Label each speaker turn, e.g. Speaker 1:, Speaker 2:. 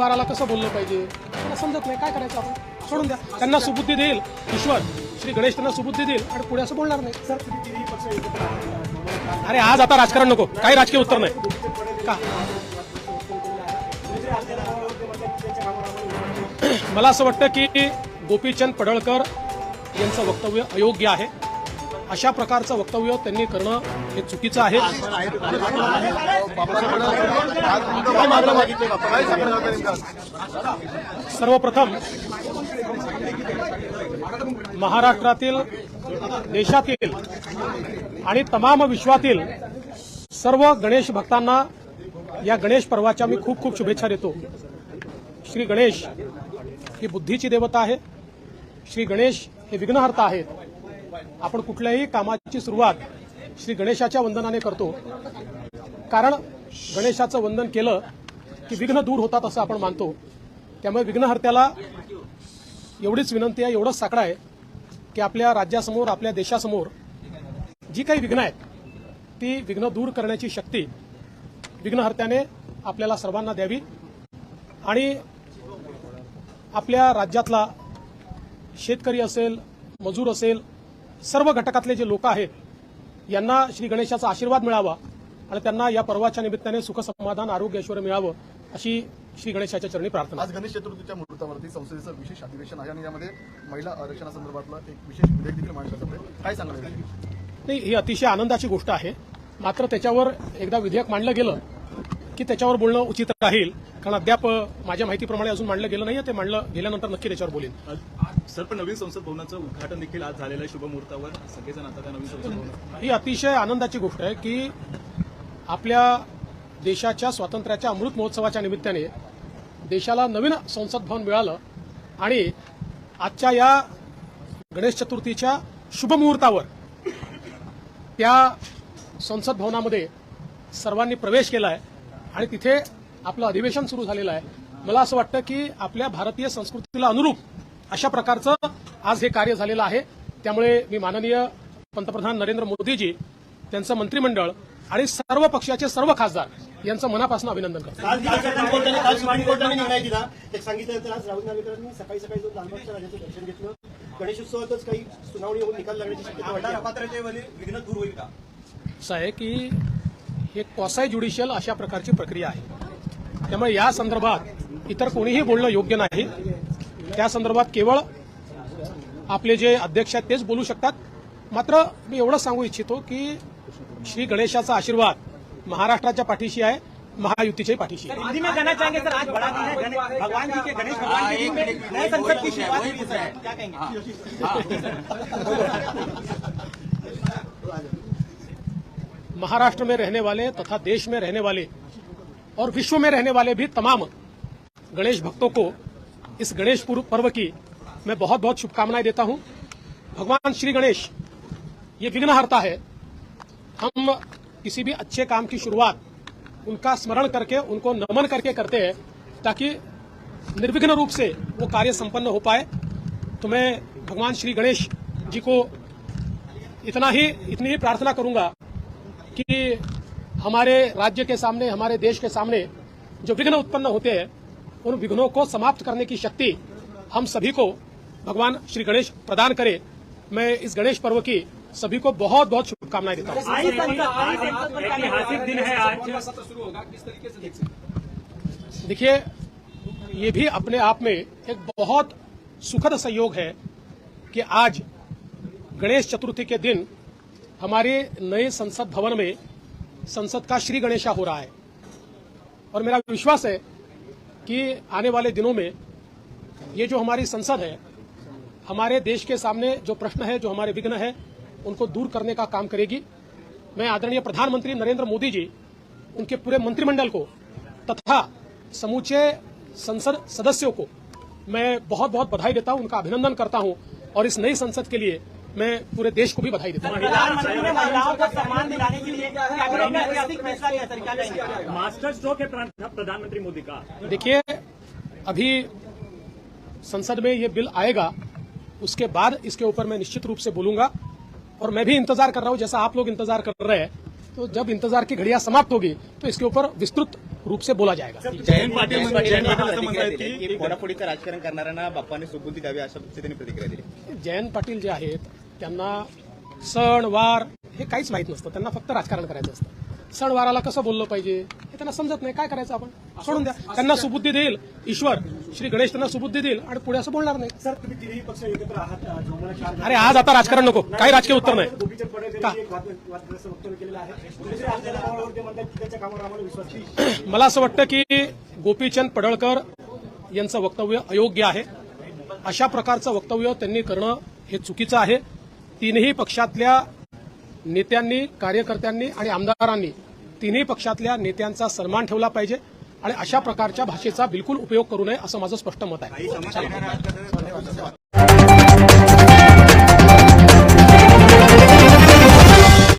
Speaker 1: वाराला कसं बोललं पाहिजे? मला समजत नाही. काय करायचं आपण? सोडून द्या. त्यांना सुबुद्धी देईल. ईश्वर श्री गणेश त्यांना सुबुद्धी देईल. आणि पुढे असं बोलणार नाही. सर अरे आज आता राजकारण नको. काही राजकीय उत्तर नाही. का? मला असं वाटतं की गोपीचंद पडळकर यांचं वक्तव्य अयोग्य आहे. अशा प्रकारचं वक्तव्य त्यांनी करणं हे चुकीचं आहे. सर्वप्रथम महाराष्ट्रातील देशातील आणि तमाम विश्वातील सर्व गणेश भक्तांना या गणेश पर्वाच्या मी खूप खूप शुभेच्छा देतो. श्री गणेश ही बुद्धीची देवता आहे श्री गणेश हे विघ्नहर्ता आहेत. आपण कुठल्याही कामाची सुरुवात श्री गणेशाच्या वंदनाने करतो. कारण गणेशाचं वंदन केलं की विघ्न दूर होतात असं आपण मानतो. त्यामुळे विघ्नहर्त्याला एवढीच विनंती आहे एवढंच साकडं आहे की आपल्या राज्यासमोर आपल्या देशासमोर जी काही विघ्न आहेत ती विघ्न दूर करण्याची शक्ती विघ्नहर्त्याने आपल्याला सर्वांना द्यावी आणि आपल्या राज्यातला शेतकरी असेल मजूर असेल सर्व घटकातले जे लोक आहेत यांना श्री गणेशाचा आशीर्वाद मिळावा आणि त्यांना या पर्वाच्या निमित्ताने सुखसमाधान आरोग्य ऐश्वर मिळावं अशी श्री गणेशाच्या चरणी प्रार्थना.
Speaker 2: आज गणेश चतुर्थीच्या मुहूर्तावरती संसदेचं विशेष अधिवेशन आहे आणि यामध्ये महिला आरक्षणासंदर्भातलं एक विशेष विधेयक देखील मांडलं जातं काय सांगणार?
Speaker 1: नाही ही अतिशय आनंदाची गोष्ट आहे. मात्र त्याच्यावर एकदा विधेयक मांडलं गेलं की त्याच्यावर बोलणं उचित राहील. कारण अद्याप माझ्या माहितीप्रमाणे अजून मांडलं गेलं नाही ते मांडलं गेल्यानंतर नक्की त्याच्यावर बोलेन.
Speaker 3: सर पण नवीन संसद भवनाचं उद्घाटन देखील आज झालेलं आहे शुभमुहूर्तावर सगळेजण आता त्या नवीन संसद भवनात
Speaker 1: ही अतिशय आनंदाची गोष्ट आहे की आपल्या देशाच्या स्वातंत्र्याच्या अमृत महोत्सवाच्या निमित्ताने देशाला नवीन संसद भवन मिळालं आणि आजच्या या गणेश चतुर्थीच्या शुभमुहूर्तावर त्या संसद भवनामध्ये सर्वांनी प्रवेश केला आहे आणि तिथे आपलं अधिवेशन सुरू झालेलं आहे. मला असं वाटतं की आपल्या भारतीय संस्कृतीला अनुरूप अशा प्रकारचं आज हे कार्य झालेलं आहे. त्यामुळे मी माननीय पंतप्रधान नरेंद्र मोदीजी त्यांचं मंत्रिमंडळ आणि सर्व पक्षाचे सर्व खासदार यांचं मनापासून अभिनंदन करतो.
Speaker 4: सांगितल्यानंतर आज राहुल सकाळी सकाळी जाऊन लालबागच्या राजाचं दर्शन घेतलं. गणेशोत्सवातच काही सुनावणी होऊन निकाल लागण्याची शक्यता
Speaker 3: विघ्न दूर होईल का?
Speaker 1: असं आहे की हे कॉसाय ज्युडिशियल अशा प्रकारची प्रक्रिया आहे. त्यामुळे या संदर्भात इतर कोणीही बोलणं योग्य नाही. त्या संदर्भात केवळ आपले जे अध्यक्ष आहेत तेच बोलू शकतात. मात्र मी एवढंच सांगू इच्छितो की श्री गणेशाचा आशीर्वाद महाराष्ट्राच्या पाठीशी आहे महायुतीच्याही पाठीशी आहे.
Speaker 4: हिंदी में कहना चाहेंगे सर आज बड़ा दिन है गणेश भगवान जी के गणेश भगवान के दिन में नए संसद की शुरुआत हुई है सर क्या कहेंगे?
Speaker 1: महाराष्ट्र में रहने वाले तथा देश में रहने वाले और विश्व में रहने वाले भी तमाम गणेश भक्तों को इस गणेश पूर्व की मैं बहुत बहुत शुभकामनाएँ देता हूँ। भगवान श्री गणेश, ये विघ्नहर्ता है। हम किसी भी अच्छे काम की शुरुआत उनका स्मरण करके, उनको नमन करके करते हैं, ताकि निर्विघ्न रूप से वो कार्य संपन्न हो पाए। तो मैं भगवान श्री गणेश जी को इतना ही, इतनी ही प्रार्थना करूँगा कि हमारे राज्य के सामने, हमारे देश के सामने जो विघ्न उत्पन्न होते हैं उन विघ्नों को समाप्त करने की शक्ति हम सभी को भगवान श्री गणेश प्रदान करे। मैं इस गणेश पर्व की सभी को बहुत बहुत शुभकामनाएँ देता हूँ।
Speaker 4: ऐतिहासिक दिन है आज।
Speaker 1: देखिए ये भी अपने आप में एक बहुत सुखद सहयोग है कि आज गणेश चतुर्थी के दिन हमारे नए संसद भवन में संसद का श्री गणेशा हो रहा है। और मेरा विश्वास है कि आने वाले दिनों में ये जो हमारी संसद है, हमारे देश के सामने जो प्रश्न है, जो हमारे विघ्न है, उनको दूर करने का काम करेगी। मैं आदरणीय प्रधानमंत्री नरेंद्र मोदी जी, उनके पूरे मंत्रिमंडल को तथा समूचे संसद सदस्यों को मैं बहुत बहुत बधाई देता हूँ, उनका अभिनंदन करता हूँ और इस नई संसद के लिए मैं पूरे देश को भी बधाई देता हूँ।
Speaker 4: महिलाओं को सम्मान दिलाने के लिए
Speaker 5: मास्टर स्ट्रोक है प्रधानमंत्री मोदी का।
Speaker 1: देखिए अभी संसद में ये बिल आएगा उसके बाद इसके ऊपर मैं निश्चित रूप से बोलूँगा और मैं भी इंतज़ार कर रहा हूँ जैसा आप लोग इंतज़ार कर रहे हैं। तो जब इंतज़ार की घड़िया समाप्त होगी तो इसके ऊपर विस्तृत रूप से बोला जाएगा।
Speaker 3: जयंत पाटील
Speaker 6: फोडाफोडीचं राजकारण करणाऱ्यांना बाप्पाने सुबुद्धी द्यावी अशा पद्धतीने त्यांनी प्रतिक्रिया दिली.
Speaker 1: जयंत पाटील जे आहेत त्यांना सण वार हे काहीच माहीत नसतं. त्यांना फक्त राजकारण करायचं असतं. सण वाराला कसं बोललं पाहिजे हे त्यांना समजत नाही. काय करायचं आपण? सोडून द्या. त्यांना सुबुद्धी देईल. ईश्वर श्री गणेश त्यांना सुबुद्धी देईल आणि पुढे असं बोलणार नाही.
Speaker 5: सर तुम्ही तिन्ही पक्ष एकत्र आहात अ, जोमाला चार
Speaker 1: अरे आज आता राजकारण नको. काही राजकीय उत्तर
Speaker 5: नाही.
Speaker 1: मला असं वाटतं की गोपीचंद पडळकर यांचं वक्तव्य अयोग्य आहे. अशा प्रकारचं वक्तव्य त्यांनी करणं हे चुकीचं आहे. तीनही पक्षातल्या नेत्यांनी कार्यकर्त्यांनी आणि आमदारांनी तिन्ही पक्षातल्या नेत्यांचा सन्मान ठेवला पाहिजे आणि अशा प्रकारच्या भाषेचा बिलकुल उपयोग करू नये असं माझं स्पष्ट मत आहे.